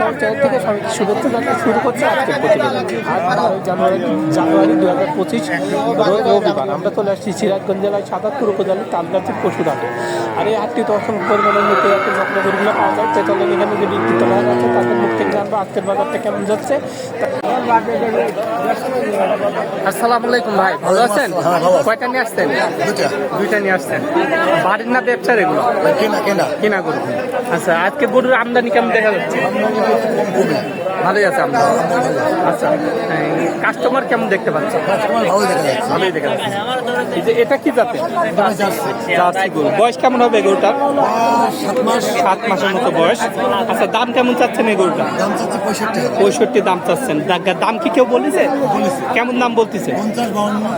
দাম চ্যানেল থেকে সবাইকে শুভেচ্ছা জানিয়ে শুরু করছে আজকের প্রতিবেদন। আজ বারোই জানুয়ারি জানুয়ারি দু হাজার পঁচিশ রবিবার। আমরা চলে আসছি সিরাজগঞ্জ জেলায় সাদাতপুর উপজেলার তালগাছির পশুরহাটে। আর এই হাটটি তো অসংখ্য পরিমাণে নিতে যাচ্ছে পাওয়া যায়। চলেন এখানে যে বিক্রিত ভাই আছে তাদের মুখ থেকে জানব আজকের বাজারটা কেমন যাচ্ছে। আসসালামু আলাইকুম ভাই ভালো আছেন? কয়টা নিয়ে আসছেন? দুইটা নিয়ে আসছেন। বাড়ির না ব্যবসার এগুলো? কেনা কেনা। কিনা গরু। আচ্ছা আজকে গরুর আমদানি কেমন দেখা যাচ্ছে? ভালোই আছে আমদানি আচ্ছা কাস্টমার কেমন দেখতে যাচ্ছে। ভালোই দেখা যাচ্ছে। এই যে এটা কি জাতে জার্সি। গরু। বয়স কেমন হবে এই গরুটার? সাত মাস। সাত মাসের মতো বয়স। আচ্ছা দাম কেমন চাচ্ছেন এই গরুটা দাম চাচ্ছে পঁয়ষট্টি পঁয়ষট্টি দাম চাচ্ছেন। দাম কি কেউ বলেছে? কেমন দাম বলতেছে?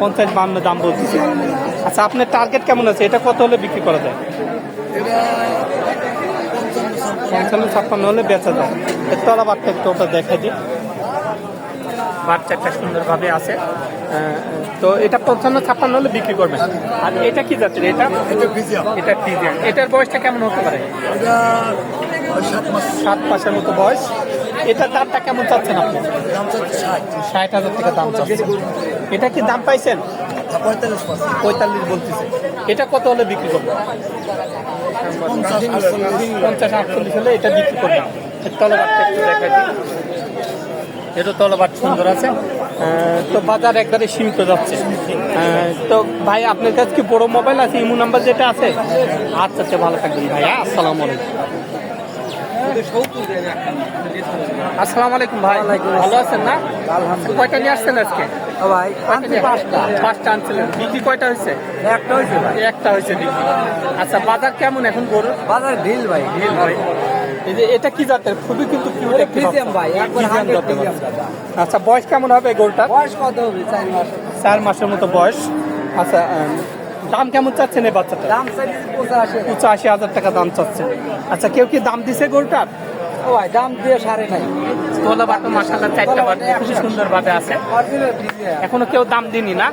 পঞ্চাশ বাউন্ন। দাম বলতেছে। আচ্ছা আপনার টার্গেট কেমন আছে? এটা কত হলে বিক্রি করা যায়? পঞ্চান্ন ছাপ্পান্ন হলে বেচা যায়। এর তলা বাচ্চা একটু ওটা দেখা দিই। বাচ্চাটা সুন্দরভাবে আছে। তো এটা পঞ্চান্ন ছাপ্পান্ন হলে বিক্রি করবেন। আর এটা কি জাতের? এটা? এটা ফিজিয়া এটার বয়সটা কেমন হতে পারে? সাত মাসের মতো বয়স। এটার দামটা কেমন চাচ্ছেন আপনি? ষাট হাজার টাকা দাম চাচ্ছেন। এটা কি দাম পাইছেন? পঁয়তাল্লিশ পার্সেন্ট পঁয়তাল্লিশ বলতেছে। এটা কত হলে বিক্রি করবেন পঞ্চাশ আটচল্লিশ। হলে এটা বিক্রি করবেন এর তলবাটটা একটু দেখা দিই। এটা সুন্দর আছে। তো বাজার একবারে সীমিত যাচ্ছে। তো ভাই আপনার কাছে কি বড় মোবাইল আছে? ইমো নাম্বার যেটা আছে? আচ্ছা আচ্ছা ভালো থাকবেন ভাইয়া। আসসালামু আলাইকুম। আসসালামু আলাইকুম ভাই। ভালো আছেন না? কয়টা নিয়ে আসছেন আজকে? ভাই নিয়ে- পাঁচটা। আনছিলেন। বিক্রি কয়টা হয়েছে? একটা হয়েছে ভাই। একটা হয়েছে বিক্রি। আচ্ছা বাজার কেমন এখন গরুর? বাজার ঢিল ভাই। ঢিল ভাই। এই যে এটা কি জাতের? খুবই কিন্তু কিউট একটি ভাই একবার। আচ্ছা বয়স কেমন হবে গরুটা বয়স কত হবে? চার মাস। চার মাসের মতো বয়স। আচ্ছা দাম কেমন চাচ্ছেন এই বাচ্চাটা? দাম পঁচাশি। হাজার টাকা দাম চাচ্ছেন। আচ্ছা কেউ কি দাম দিছে গরুটার? ও ভাই দাম দিয়ে সাড়ে নাই। তোলা বাটো মাসাল্লাহ চারটা বাটো খুবই সুন্দরভাবে আছে। এখনও কেউ দাম দিনি না?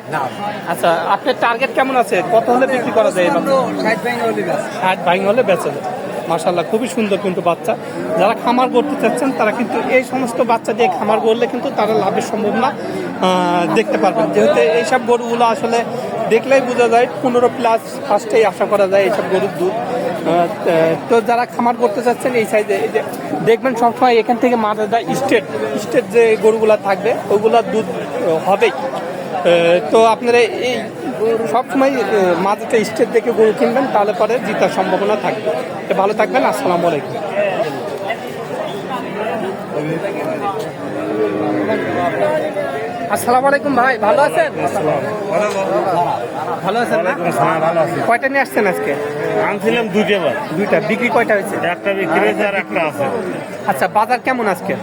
আচ্ছা আপনার টার্গেট কেমন আছে? কত হলে বিক্রি করা যায় ষাট ভাই হলে বেঁচে যায়। মাসাল্লাহ খুবই সুন্দর কিন্তু বাচ্চা। যারা খামার করতে চাচ্ছেন, তারা কিন্তু এই সমস্ত বাচ্চা দিয়ে খামার করলে কিন্তু তারা লাভের সম্ভাবনা দেখতে পারবেন। যেহেতু এইসব গরুগুলো আসলে দেখলেই বোঝা যায়, পনেরো প্লাস ফার্স্টেই আশা করা যায় এইসব গরুর দুধ। তো যারা খামার করতে চাচ্ছেন, এই সাইজে দেখবেন সবসময় এখান থেকে মাথাটা স্টেট স্টেট যে গরুগুলা থাকবে ওগুলার দুধ হবেই। তো আপনারা এই সবসময় মাঝেতে স্টেট দেখে গরু কিনবেন তাহলে পরে জিতার সম্ভাবনা থাকবে। ভালো থাকবেন আসসালামু আলাইকুম। আসসালামু আলাইকুম ভাই ভালো আছেন? ভালো আছেন না? কয়টা নিয়ে আসছেন আজকে? আনছিলাম দুইটা বার। দুইটা বিক্রি কয়টা হয়েছে? একটা বিক্রি হয়েছে আর একটা আছে। আচ্ছা বাজার কেমন আজকে?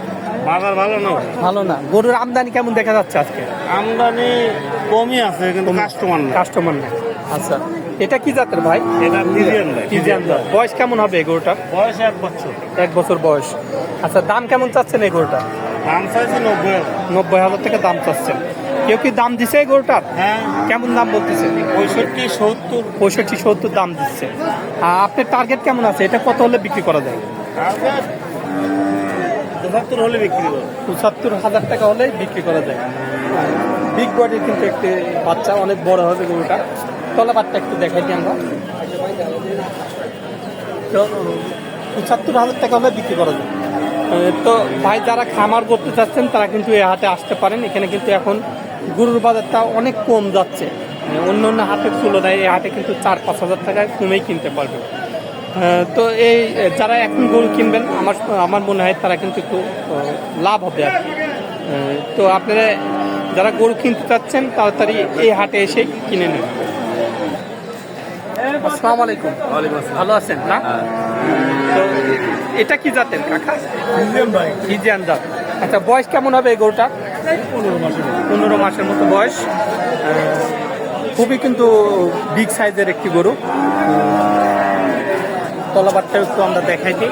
বাজার ভালো না? ভালো না। গরুর আমদানি কেমন দেখা যাচ্ছে আজকে? আমদানি কমই আছে কিন্তু কাস্টমার না কাস্টমার না আচ্ছা। এটা কি জাতের ভাই? এটা ভাই। ফিজিয়ান জাত। বয়স কেমন হবে এই গরুটার বয়স এক বছর। এক বছর বয়স। আচ্ছা দাম কেমন চাচ্ছেন এই গরুটা? দাম চাইছে নব্বই নব্বই হাজার টাকা দাম চাচ্ছেন। কেউ কি দাম দিছে গরুটার? হ্যাঁ। কেমন দাম বলতেছে? পঁয়ষট্টি সত্তর। পঁয়ষট্টি সত্তর দাম দিচ্ছে। আর আপনার টার্গেট কেমন আছে? এটা কত হলে বিক্রি করা যায়? পঁচাত্তর হলে বিক্রি করব পঁচাত্তর হাজার টাকা হলে বিক্রি করা যায়। বিগ বডির কিন্তু একটি বাচ্চা, অনেক বড় হবে গরুটা। তলা বাচ্চা একটু দেখাই দিই আমরা। তো হাজার টাকা হলে বিক্রি করা যায়। তো ভাই, যারা খামার করতে চাচ্ছেন, তারা কিন্তু এই হাটে আসতে পারেন। এখানে কিন্তু এখন গরুর বাজারটা অনেক কম যাচ্ছে। অন্য অন্য হাটের তুলনায় এই হাটে কিন্তু চার পাঁচ হাজার টাকায় কমেই কিনতে পারবে। তো এই যারা এখন গরু কিনবেন আমার আমার মনে হয় তারা কিন্তু একটু লাভ হবে আর কি। তো আপনারা যারা গরু কিনতে চাচ্ছেন তাড়াতাড়ি এই হাটে এসে কিনে নেন। আসসালামু আলাইকুম। ভালো আছেন না? তো এটা কি জাতের কাকা ফিজিয়ান জাত। আচ্ছা বয়স কেমন হবে এই গরুটা পনেরো মাসের মতো। বয়স। খুবই কিন্তু বিগ সাইজের একটি গরু। তলাবারটাও একটু আমরা দেখাই দিই।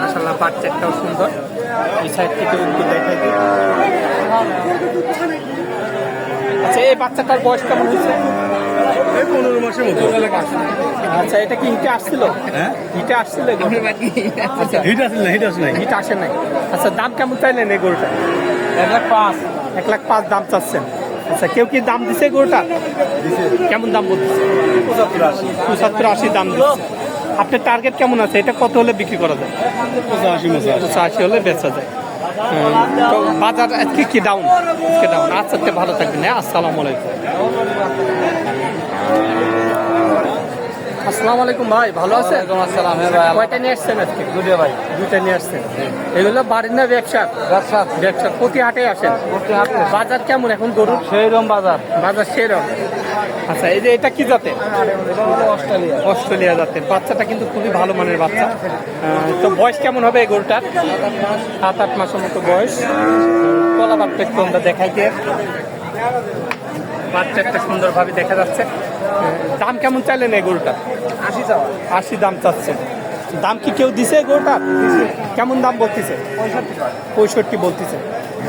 মাসাল্লাহ বাচ্চাটাও সুন্দর। এই সাইড থেকে একটু দেখাই দিই। আচ্ছা এই বাচ্চাটার বয়স কেমন হয়েছে? এই পনেরো মাসের মতো। আচ্ছা এটা কি হিটে আসছিল? হ্যাঁ? হিটে আসছিল আচ্ছা। হিট না হিট নাই। হিট আসে নাই। আচ্ছা দাম কেমন চাইলেন এই গরুটা? এক লাখ পাঁচ। এক লাখ পাঁচ দাম চাচ্ছেন। আচ্ছা কেউ কি দাম দিছে গরুটা? কেমন দাম বলতেছে? পঁচাত্তর আশি। পঁচাত্তর আশি দাম দিচ্ছে। আপনার টার্গেট কেমন আছে? এটা কত হলে বিক্রি করা যায়? পঁচাশি পঁচাশি। হলে বেচা যায়। তো বাজার আজকে কি ডাউন আজকে ডাউন আচ্ছা ভালো থাকবেন হ্যাঁ? আসসালামু আলাইকুম। আসসালামু আলাইকুম ভাই ভালো আছে আসসালাম হ্যাঁ ভাই। কয়টা নিয়ে আসছেন আজকে? দুটো ভাই। দুইটা নিয়ে আসছেন। এগুলো বাড়ির না ব্যবসা? ব্যবসা। ব্যবসা প্রতি হাটে আসেন? বাজার কেমন এখন গরুর? সেই রকম বাজার। বাজার সেরকম আচ্ছা এই যে এটা কি জাতে অস্ট্রেলিয়া অস্ট্রেলিয়া জাতের। বাচ্চাটা কিন্তু খুবই ভালো মানের বাচ্চা। তো বয়স কেমন হবে এই গরুটার? সাত আট মাসের মতো বয়স। কলা বাচ্চা একটু আমরা দেখাই দিয়ে বাচ্চা একটা সুন্দরভাবে দেখা যাচ্ছে। দাম কেমন চাইলেন এই গরুটা? আশি চাওয়া আশি দাম চাচ্ছে। দাম কি কেউ দিছে এই গরুটার কেমন দাম বলতেছে? পঁয়ষট্টি বলতেছে।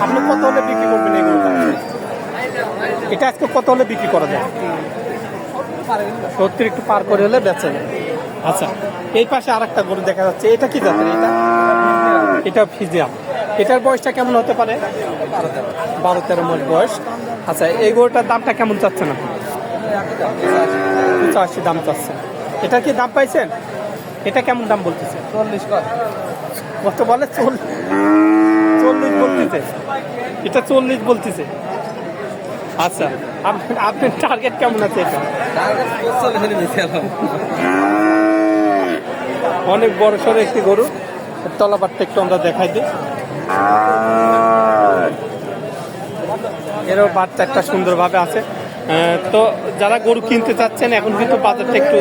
আপনি কত হলে বিক্রি করবেন গরুটা এটা আজকে কত হলে বিক্রি করা যায়? সত্তর একটু পার করে হলে বেচা যায়। আচ্ছা এই পাশে আর একটা গরু দেখা যাচ্ছে। এটা কি জাতের এটা? এটা ফিজিয়াম। এটার বয়সটা কেমন হতে পারে? বারো তেরো মাস বয়স। আচ্ছা এই গরুটার দামটা কেমন চাচ্ছে না পঁচাশি দাম চাচ্ছে এটা কি দাম পাইছেন? এটা কেমন দাম বলতেছে? চল্লিশ কত বলে? চল্লিশ চল্লিশ বলতেছে। এটা চল্লিশ বলতেছে। আচ্ছা আপনার টার্গেট কেমন আছে অনেক বড় সড়ো একটি গরু। তলাবারটা একটু আমরা দেখাই দিই। এরও বাচ্চা একটা সুন্দরভাবে আছে। তো যারা গরু কিনতে চাচ্ছেন, এখন কিন্তু বাজারটা একটু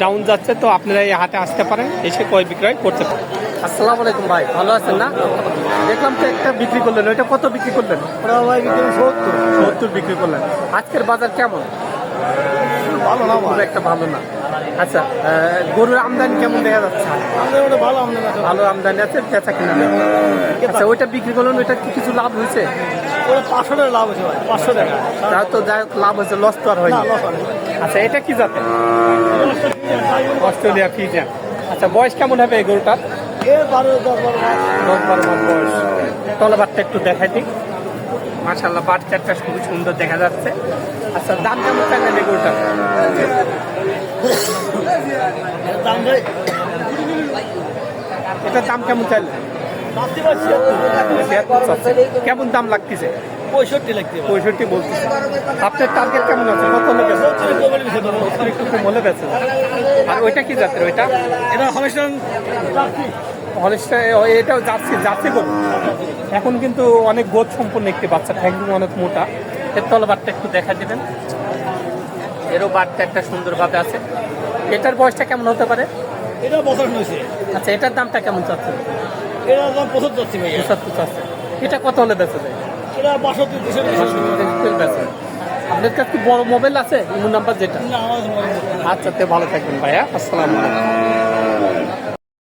ডাউন যাচ্ছে, তো আপনারা এই হাটে আসতে পারেন, এসে ক্রয় বিক্রয় করতে পারেন। আসসালামু আলাইকুম ভাই ভালো আছেন না? দেখলাম তো একটা বিক্রি করলেন ওইটা কত বিক্রি করলেন? ভাই বিক্রি সত্তর সত্তর বিক্রি করলেন। আজকের বাজার কেমন? ভালো না খুব একটা ভালো না। আচ্ছা গরুর আমদানি কেমন দেখা যাচ্ছে? ভালো আমদানি আছে। ভালো আমদানি আছে বেচা কিনা আচ্ছা ওইটা বিক্রি করলেন ওইটা কি কিছু লাভ হয়েছে? ওটা পাঁচশো টাকা লাভ হয়েছে পাঁচশো টাকা। তো যাই হোক লাভ হয়েছে লস তো আর হয়নি। আচ্ছা এটা কি জাতের? Australia Friesian. আচ্ছা বয়স কেমন হবে এই গরুটার? দশ বারো মাস। বয়স। তলাবারটা একটু দেখাই দিই। মাশাল্লাহ বাচ্চাটা খুবই সুন্দর দেখা যাচ্ছে। আচ্ছা দাম কেমন টাকা লেগুটা দাম ভাই এটার দাম কেমন চাইলে। কেমন দাম লাগতেছে? পঁয়ষট্টি লাগতে পারে। পঁয়ষট্টি বলতেছে। আপনার টার্গেট কেমন আছে? কত হলে বেচা সত্তর একটু। কম হলে বেচা আর ওইটা কি জাতের ওইটা? এটা হলেস্টান হলিস্টার এটাও জার্সি জার্সি গরু এখন কিন্তু অনেক গোদ সম্পন্ন একটি বাচ্চা ঠ্যাংগুলো অনেক মোটা। এর তলবারটা একটু দেখা দেবেন। এরও বারটা একটা সুন্দরভাবে আছে। এটার বয়সটা কেমন হতে পারে? এটা বছর হয়েছে। আচ্ছা এটার দামটা কেমন দাম পঁচাত্তর চাচ্ছে এটা কত হলে বেঁচে যায়? এটা বাষট্টি আপনার কাছে কি বড় মোবাইল আছে? ইমো নাম্বার যেটা। আচ্ছা তে ভালো থাকবেন ভাইয়া। আসসালাম আলাইকুম।